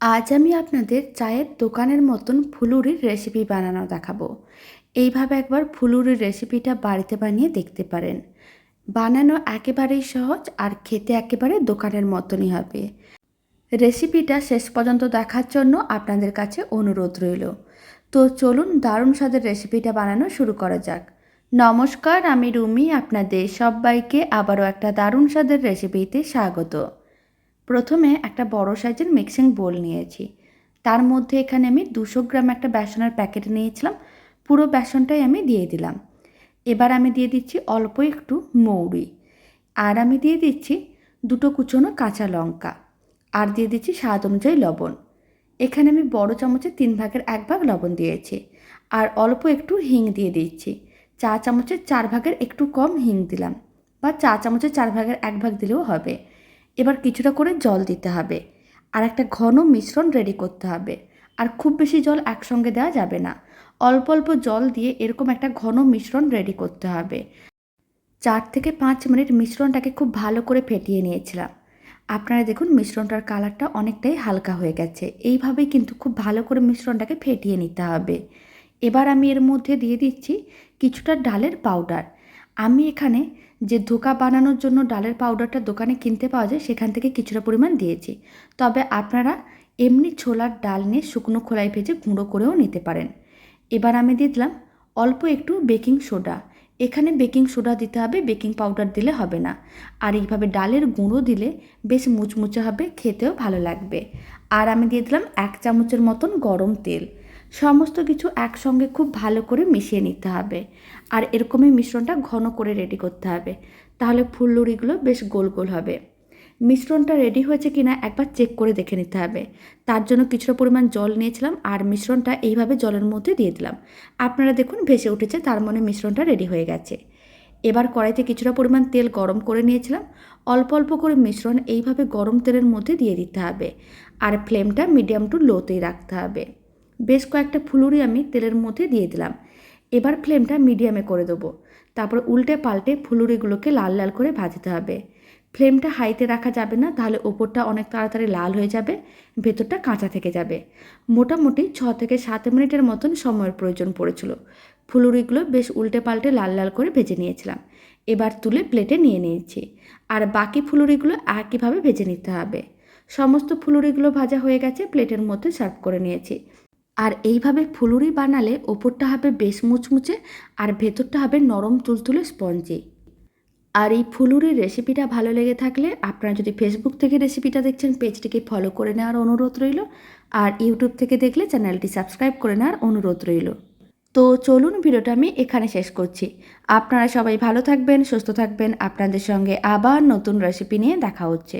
আজ আমি আপনাদের চায়ের দোকানের মতন ফুলুরির রেসিপি বানানো দেখাবো। এইভাবে একবার ফুলুরির রেসিপিটা বাড়িতে বানিয়ে দেখতে পারেন। বানানো একেবারেই সহজ আর খেতে একেবারে দোকানের মতনই হবে। রেসিপিটা শেষ পর্যন্ত দেখার জন্য আপনাদের কাছে অনুরোধ রইল। তো চলুন দারুণ স্বাদের রেসিপিটা বানানো শুরু করা যাক। নমস্কার, আমি রুমি, আপনাদের সবাইকে আবারও একটা দারুণ স্বাদের রেসিপিতে স্বাগত। প্রথমে একটা বড় সাইজের মিক্সিং বোল নিয়েছি। তার মধ্যে এখানে আমি দুশো গ্রাম একটা বেসনের প্যাকেট নিয়েছিলাম। পুরো বেসনটাই আমি দিয়ে দিলাম। এবার আমি দিয়ে দিচ্ছি অল্প একটু মৌরি। আর আমি দিয়ে দিচ্ছি দুটো কুচনো কাঁচা লঙ্কা। আর দিয়ে দিচ্ছি স্বাদ অনুযায়ী লবণ। এখানে আমি বড় চামচের তিন ভাগের এক ভাগ লবণ দিয়েছি। আর অল্প একটু হিং দিয়ে দিচ্ছি। চা চামচের চার ভাগের একটু কম হিং দিলাম। বা চা চামচের চার ভাগের এক ভাগ দিলেও হবে। এবার কিছুটা করে জল দিতে হবে। আর একটা ঘন মিশ্রণ রেডি করতে হবে। আর খুব বেশি জল একসঙ্গে দেওয়া যাবে না। অল্প অল্প জল দিয়ে এরকম একটা ঘন মিশ্রণ রেডি করতে হবে। চার থেকে পাঁচ মিনিট মিশ্রণটাকে খুব ভালো করে ফেটিয়ে নিয়েছিলাম। আপনারা দেখুন মিশ্রণটার কালারটা অনেকটাই হালকা হয়ে গেছে। এইভাবেই কিন্তু খুব ভালো করে মিশ্রণটাকে ফেটিয়ে নিতে হবে। এবার আমি এর মধ্যে দিয়ে দিচ্ছি কিছুটা ডালের পাউডার আমি এখানে যে ধোকা বানানোর জন্য ডালের পাউডারটা দোকানে কিনতে পাওয়া যায়, সেখান থেকে কিছুটা পরিমাণ দিয়েছি। তবে আপনারা এমনি ছোলার ডাল নিয়ে শুকনো খোলায় ভেজে গুঁড়ো করেও নিতে পারেন। এবার আমি দিয়ে দিলাম অল্প একটু বেকিং সোডা। এখানে বেকিং সোডা দিতে হবে, বেকিং পাউডার দিলে হবে না। আর এইভাবে ডালের গুঁড়ো দিলে বেশ মুচমুচে হবে, খেতেও ভালো লাগবে। আর আমি দিয়ে দিলাম এক চামচের মতন গরম তেল। সমস্ত কিছু একসঙ্গে খুব ভালো করে মিশিয়ে নিতে হবে। আর এরকমই মিশ্রণটা ঘন করে রেডি করতে হবে। তাহলে ফুললুড়িগুলো বেশ গোল গোল হবে। মিশ্রণটা রেডি হয়েছে কিনা একবার চেক করে দেখে নিতে হবে। তার জন্য কিছুটা পরিমাণ জল নিয়েছিলাম আর মিশ্রণটা এইভাবে জলের মধ্যে দিয়ে দিলাম। আপনারা দেখুন ভেসে উঠেছে, তার মানে মিশ্রণটা রেডি হয়ে গেছে। এবার কড়াইতে কিছুটা পরিমাণ তেল গরম করে নিয়েছিলাম। অল্প অল্প করে মিশ্রণ এইভাবে গরম তেলের মধ্যে দিয়ে দিতে হবে। আর ফ্লেমটা মিডিয়াম টু লোতেই রাখতে হবে। বেশ কয়েকটা ফুলুরি আমি তেলের মধ্যে দিয়ে দিলাম। এবার ফ্লেমটা মিডিয়ামে করে দেবো। তারপর উল্টে পাল্টে ফুলুরিগুলোকে লাল লাল করে ভাজতে হবে। ফ্লেমটা হাইতে রাখা যাবে না, তাহলে ওপরটা অনেক তাড়াতাড়ি লাল হয়ে যাবে, ভেতরটা কাঁচা থেকে যাবে। মোটামুটি ছ থেকে সাত মিনিটের মতন সময়ের প্রয়োজন পড়েছিল। ফুলুরিগুলো বেশ উল্টে পাল্টে লাল লাল করে ভেজে নিয়েছিলাম। এবার তুলে প্লেটে নিয়ে নিয়েছি। আর বাকি ফুলুরিগুলো একইভাবে ভেজে নিতে হবে। সমস্ত ফুলুরিগুলো ভাজা হয়ে গেছে, প্লেটের মধ্যে সার্ভ করে নিয়েছি। আর এইভাবে ফুলুরি বানালে ওপরটা হবে বেশ মুচমুচে আর ভেতরটা হবে নরম তুলতুলে স্পঞ্জি। আর এই ফুলুরির রেসিপিটা ভালো লেগে থাকলে আপনারা যদি ফেসবুক থেকে রেসিপিটা দেখছেন, পেজটিকে ফলো করে নেওয়ার অনুরোধ রইল আর ইউটিউব থেকে দেখলে চ্যানেলটি সাবস্ক্রাইব করে নেওয়ার অনুরোধ রইল। তো চলুন ভিডিওটা আমি এখানে শেষ করছি। আপনারা সবাই ভালো থাকবেন, সুস্থ থাকবেন। আপনাদের সঙ্গে আবার নতুন রেসিপি নিয়ে দেখা হচ্ছে।